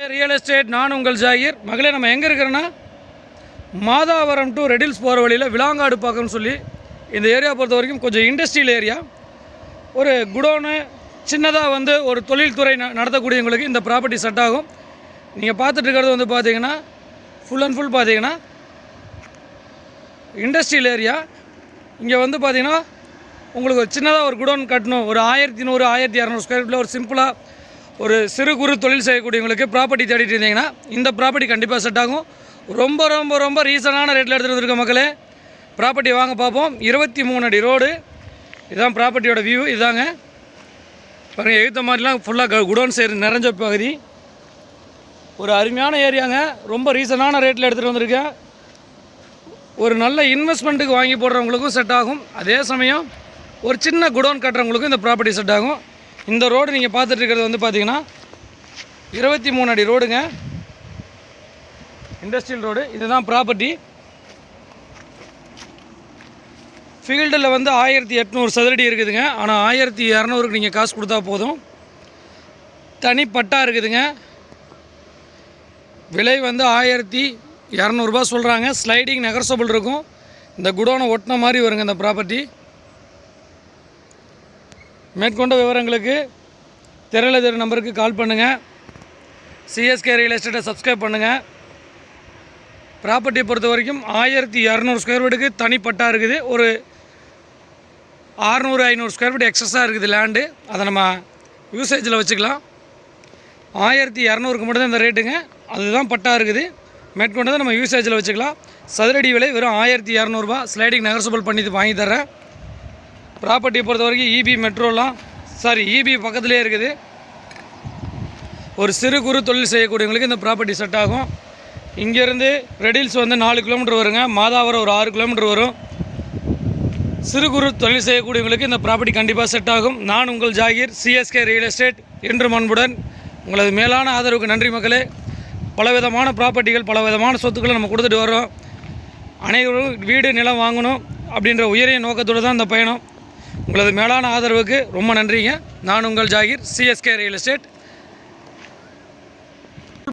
Real estate நான் உங்கள் ஜாகிர். மகளே நம்ம எங்கே இருக்கிறோன்னா மாதாவரம் டு ரெடில்ஸ் போகிற வழியில் விலாங்காடு பார்க்கணும்னு சொல்லி இந்த ஏரியா பொறுத்த வரைக்கும் கொஞ்சம் இண்டஸ்ட்ரியல் ஏரியா ஒரு குடோனு சின்னதாக வந்து ஒரு தொழில்துறை ந நடத்தக்கூடியவங்களுக்கு இந்த ப்ராப்பர்ட்டி செட் ஆகும். நீங்கள் பார்த்துட்ருக்கிறது வந்து பார்த்தீங்கன்னா ஃபுல் அண்ட் ஃபுல் பார்த்தீங்கன்னா இண்டஸ்ட்ரியல் ஏரியா இங்கே வந்து பார்த்தீங்கன்னா உங்களுக்கு சின்னதாக ஒரு குடோன் கட்டணும். ஒரு ஆயிரத்தி நூறு ஆயிரத்தி இரநூறு ஸ்கொயர் ஃபீட்டில் ஒரு சிம்பிளாக ஒரு சிறு குறு தொழில் செய்யக்கூடியவங்களுக்கு ப்ராப்பர்ட்டி தேடிட்டு இருந்தீங்கன்னா இந்த ப்ராப்பர்ட்டி கண்டிப்பாக செட் ஆகும். ரொம்ப ரொம்ப ரொம்ப ரீசனான ரேட்டில் எடுத்துகிட்டு வந்திருக்க மக்களே. ப்ராப்பர்ட்டி வாங்க பார்ப்போம். இருபத்தி மூணு அடி ரோடு இதுதான் ப்ராப்பர்ட்டியோட வியூ இதாங்க. பாருங்கள் எழுத்த மாதிரிலாம் ஃபுல்லாக குடோன் சேர் நிறைஞ்ச பகுதி. ஒரு அருமையான ஏரியாங்க. ரொம்ப ரீசனான ரேட்டில் எடுத்துகிட்டு வந்திருக்கேன் ஒரு நல்ல இன்வெஸ்ட்மெண்ட்டுக்கு வாங்கி போடுறவங்களுக்கும் செட் ஆகும். அதே சமயம் ஒரு சின்ன குடோன் கட்டுறவங்களுக்கும் இந்த ப்ராப்பர்ட்டி செட் ஆகும். இந்த ரோடு நீங்கள் பார்த்துட்ருக்கிறது வந்து பார்த்தீங்கன்னா இருபத்தி மூணு அடி ரோடுங்க. Industrial road. இதுதான் ப்ராப்பர்ட்டி ஃபீல்டில் வந்து ஆயிரத்தி எட்நூறு சதுரடி இருக்குதுங்க. ஆனால் ஆயிரத்தி இரநூறுக்கு நீங்கள் காசு கொடுத்தா போதும். தனிப்பட்டா இருக்குதுங்க. விலை வந்து ஆயிரத்தி இரநூறுபா சொல்கிறாங்க ஸ்லைடிங் நெகர்சபிள் இருக்கும். இந்த குடோனை ஒட்டின மாதிரி வருங்க இந்த ப்ராப்பர்ட்டி மேற்கொண்ட விவரங்களுக்கு தெரியல தெரு நம்பருக்கு கால் பண்ணுங்கள் சிஎஸ்கே ரியல் எஸ்டேட்டை சப்ஸ்கிரைப் பண்ணுங்கள் ப்ராப்பர்ட்டியை பொறுத்த வரைக்கும் ஆயிரத்தி இரநூறு ஸ்கொயர் ஃபீட்டுக்கு தனிப்பட்டா இருக்குது. ஒரு ஆறுநூறு ஐநூறு ஸ்கொயர் ஃபீட் எக்ஸஸாக இருக்குது லேண்டு அதை நம்ம யூசேஜில் வச்சுக்கலாம். ஆயிரத்தி இரநூறுக்கு மட்டும்தான் இந்த ரேட்டுங்க அதுதான் பட்டா இருக்குது. மேற்கொண்டதை நம்ம யூசேஜில் வச்சுக்கலாம். சதுரடி விலை வெறும் ஆயிரத்தி இரநூறுபா ஸ்லைடிங் நகர்சபல் பண்ணி வாங்கி தரேன் ப்ராப்பர்ட்டியை பொறுத்த வரைக்கும் இபி மெட்ரோலாம் சாரி இபி பக்கத்துலேயே இருக்குது. ஒரு சிறு குறு தொழில் செய்யக்கூடியவங்களுக்கு இந்த ப்ராப்பர்ட்டி செட் ஆகும். இங்கேருந்து ரெடில்ஸ் வந்து நாலு கிலோமீட்டர் வருங்க. மாதாவரம் ஒரு ஆறு கிலோமீட்டர் வரும். சிறு குறு தொழில் செய்யக்கூடியவங்களுக்கு இந்த ப்ராப்பர்ட்டி கண்டிப்பாக செட் ஆகும். நான் உங்கள் ஜாகிர் சிஎஸ்கே ரியல் எஸ்டேட் இன்று அன்புடன் உங்களது மேலான ஆதரவுக்கு நன்றி மக்களே. பலவிதமான ப்ராப்பர்ட்டிகள் பலவிதமான சொத்துக்களை நம்ம கொடுத்துட்டு வரோம் அனைவரும் வீடு நிலம் வாங்கணும் அப்படின்ற உயரிய நோக்கத்தோடு தான் இந்த பயணம். உங்களது மேலான ஆதரவுக்கு ரொம்ப நன்றிங்க. நான் உங்கள் ஜாகிர் சிஎஸ்கே ரியல் எஸ்டேட்